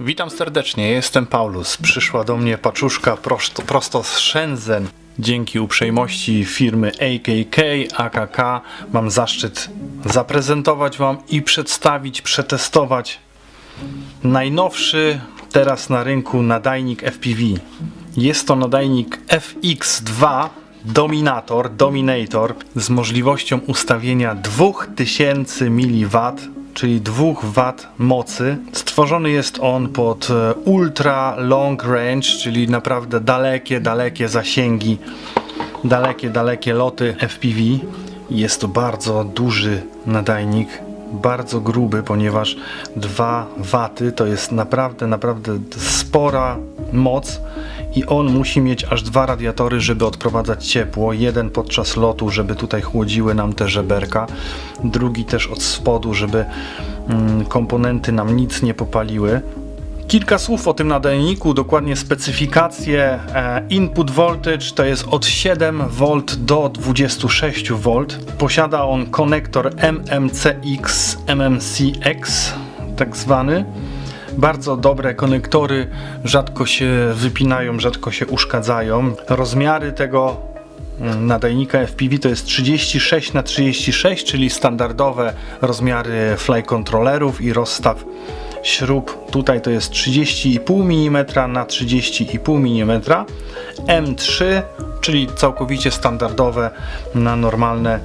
Witam serdecznie, jestem Paulus. Przyszła do mnie paczuszka prosto, prosto z Shenzhen. Dzięki uprzejmości firmy AKK, AKK mam zaszczyt zaprezentować Wam i przedstawić, przetestować najnowszy teraz na rynku nadajnik FPV. Jest to nadajnik FX2 Dominator, Dominator z możliwością ustawienia 2000 mW, czyli 2 W mocy. Stworzony jest on pod e, ultra long range, czyli naprawdę dalekie, dalekie zasięgi, dalekie, dalekie loty FPV. Jest to bardzo duży nadajnik, bardzo gruby, ponieważ 2 waty to jest naprawdę, naprawdę spora moc i on musi mieć aż dwa radiatory, żeby odprowadzać ciepło. Jeden podczas lotu, żeby tutaj chłodziły nam te żeberka, drugi też od spodu, żeby mm, komponenty nam nic nie popaliły. Kilka słów o tym nadajniku, dokładnie specyfikacje. E, Input voltage to jest od 7V do 26V. Posiada on konektor MMCX, MMCX tak zwany. Bardzo dobre konektory, rzadko się wypinają, rzadko się uszkadzają. Rozmiary tego mm, nadajnika FPV to jest 36 na 36, czyli standardowe rozmiary fly kontrolerów i rozstaw śrub. Tutaj to jest 30,5 mm na 30,5 mm. M3, czyli całkowicie standardowe na normalne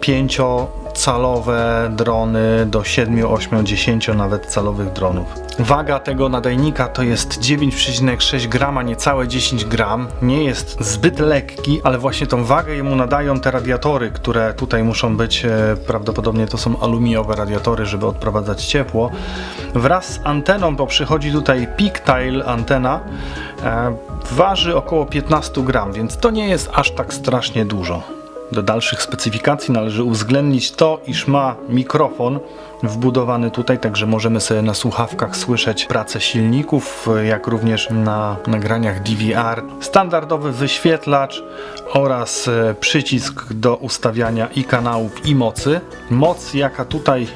5 calowe drony do 7, 8, 10 nawet calowych dronów. Waga tego nadajnika to jest 9,6 grama, niecałe 10 gram. Nie jest zbyt lekki, ale właśnie tą wagę jemu nadają te radiatory, które tutaj muszą być, e, prawdopodobnie to są aluminiowe radiatory, żeby odprowadzać ciepło. Wraz z anteną, bo przychodzi tutaj Pictile antena, e, waży około 15 gram, więc to nie jest aż tak strasznie dużo. Do dalszych specyfikacji należy uwzględnić to, iż ma mikrofon wbudowany tutaj, także możemy sobie na słuchawkach słyszeć pracę silników, jak również na nagraniach DVR. Standardowy wyświetlacz oraz e, przycisk do ustawiania i kanałów i mocy. Moc jaka tutaj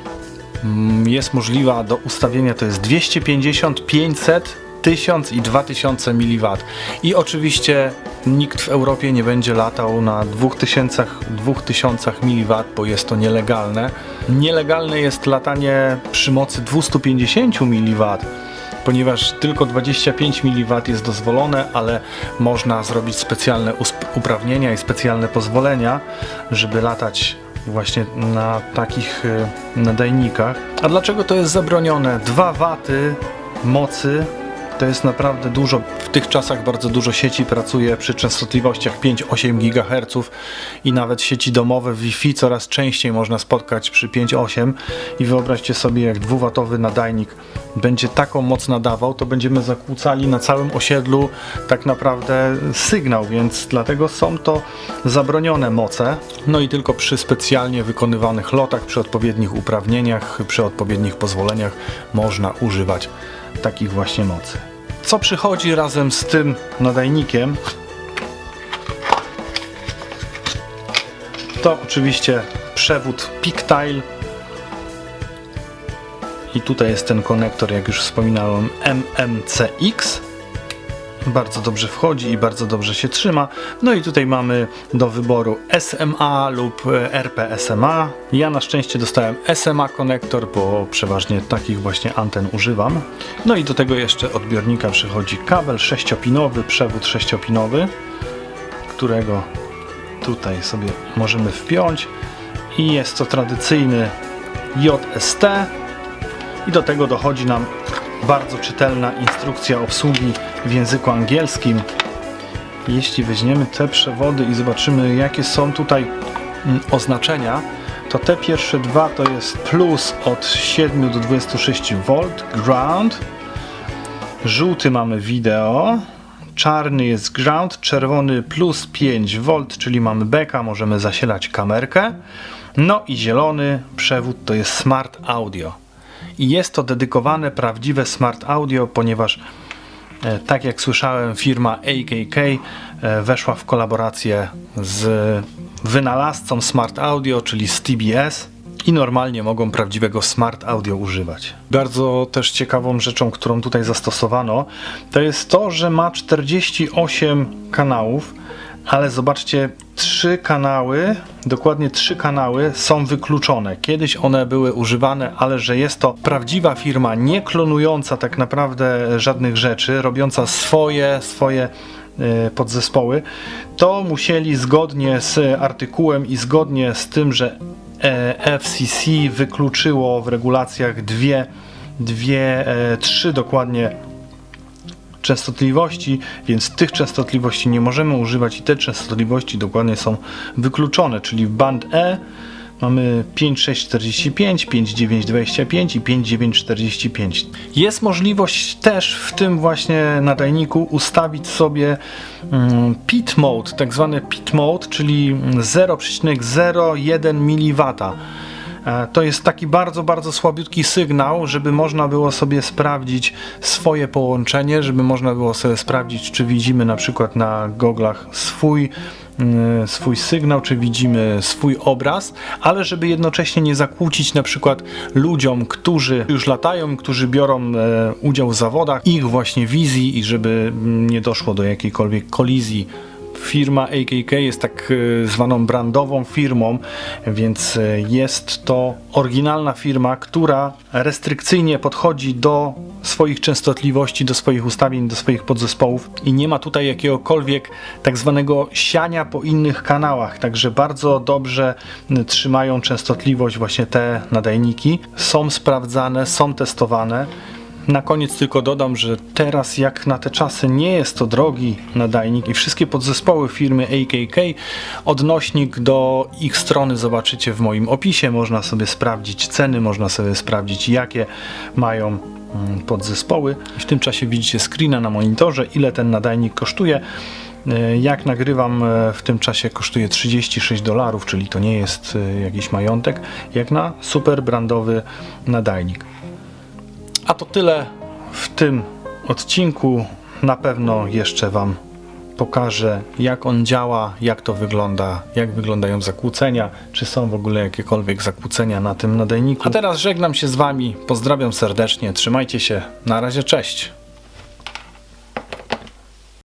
mm, jest możliwa do ustawienia to jest 250, 500 1000 i 2000 mW. I oczywiście nikt w Europie nie będzie latał na 2000, 2000 mW, bo jest to nielegalne. Nielegalne jest latanie przy mocy 250 mW ponieważ tylko 25 mW jest dozwolone, ale można zrobić specjalne uprawnienia i specjalne pozwolenia, żeby latać właśnie na takich y, nadajnikach. A dlaczego to jest zabronione? 2 waty mocy to jest naprawdę dużo. W tych czasach bardzo dużo sieci pracuje przy częstotliwościach 5-8 GHz i nawet sieci domowe Wi-Fi coraz częściej można spotkać przy 5-8 i wyobraźcie sobie jak dwuwatowy nadajnik będzie taką moc nadawał, to będziemy zakłócali na całym osiedlu tak naprawdę sygnał, więc dlatego są to zabronione moce. No i tylko przy specjalnie wykonywanych lotach, przy odpowiednich uprawnieniach, przy odpowiednich pozwoleniach można używać takich właśnie mocy. Co przychodzi razem z tym nadajnikiem? To oczywiście przewód Pictile. I tutaj jest ten konektor, jak już wspominałem, MMCX. Bardzo dobrze wchodzi i bardzo dobrze się trzyma. No i tutaj mamy do wyboru SMA lub e, RPSMA. Ja na szczęście dostałem SMA konektor, bo przeważnie takich właśnie anten używam. No i do tego jeszcze odbiornika przychodzi kabel sześciopinowy, przewód sześciopinowy, którego tutaj sobie możemy wpiąć. I jest to tradycyjny JST. I do tego dochodzi nam bardzo czytelna instrukcja obsługi w języku angielskim. Jeśli weźmiemy te przewody i zobaczymy, jakie są tutaj mm, oznaczenia, to te pierwsze dwa to jest plus od 7 do 26 V, ground, żółty mamy wideo, czarny jest ground, czerwony plus 5 V, czyli mamy beka, możemy zasilać kamerkę, no i zielony przewód to jest smart audio. I jest to dedykowane prawdziwe smart audio, ponieważ e, tak jak słyszałem, firma AKK e, weszła w kolaborację z wynalazcą Smart Audio, czyli z TBS. i normalnie mogą prawdziwego smart audio używać. Bardzo też ciekawą rzeczą, którą tutaj zastosowano, to jest to, że ma 48 kanałów, ale zobaczcie, trzy kanały, dokładnie trzy kanały są wykluczone. Kiedyś one były używane, ale że jest to prawdziwa firma, nie klonująca tak naprawdę żadnych rzeczy, robiąca swoje, swoje e, podzespoły, to musieli zgodnie z artykułem i zgodnie z tym, że e, FCC wykluczyło w regulacjach dwie, dwie, e, trzy dokładnie częstotliwości, więc tych częstotliwości nie możemy używać i te częstotliwości dokładnie są wykluczone, czyli w band E mamy 5645, 5925 i 5945. Jest możliwość też w tym właśnie nadajniku ustawić sobie mm, pit mode, tak zwany pit mode, czyli 0,01 mW. E, To jest taki bardzo, bardzo słabiutki sygnał, żeby można było sobie sprawdzić swoje połączenie, żeby można było sobie sprawdzić, czy widzimy na przykład na goglach swój, mm, swój sygnał, czy widzimy swój obraz, ale żeby jednocześnie nie zakłócić na przykład ludziom, którzy już latają, którzy biorą e, udział w zawodach, ich właśnie wizji i żeby mm, nie doszło do jakiejkolwiek kolizji Firma AKK jest tak e, zwaną brandową firmą, więc e, jest to oryginalna firma, która restrykcyjnie podchodzi do swoich częstotliwości, do swoich ustawień, do swoich podzespołów i nie ma tutaj jakiegokolwiek tak zwanego siania po innych kanałach, także bardzo dobrze m, trzymają częstotliwość właśnie te nadajniki. Są sprawdzane, są testowane. Na koniec tylko dodam, że teraz jak na te czasy nie jest to drogi nadajnik i wszystkie podzespoły firmy AKK, odnośnik do ich strony zobaczycie w moim opisie, można sobie sprawdzić ceny, można sobie sprawdzić jakie mają mm, podzespoły. W tym czasie widzicie screena na monitorze, ile ten nadajnik kosztuje. E, Jak nagrywam e, w tym czasie kosztuje 36 dolarów, czyli to nie jest e, jakiś majątek, jak na super brandowy nadajnik. A to tyle w tym odcinku. Na pewno jeszcze Wam pokażę, jak on działa, jak to wygląda, jak wyglądają zakłócenia, czy są w ogóle jakiekolwiek zakłócenia na tym nadajniku. A teraz żegnam się z Wami, pozdrawiam serdecznie, trzymajcie się, na razie, cześć.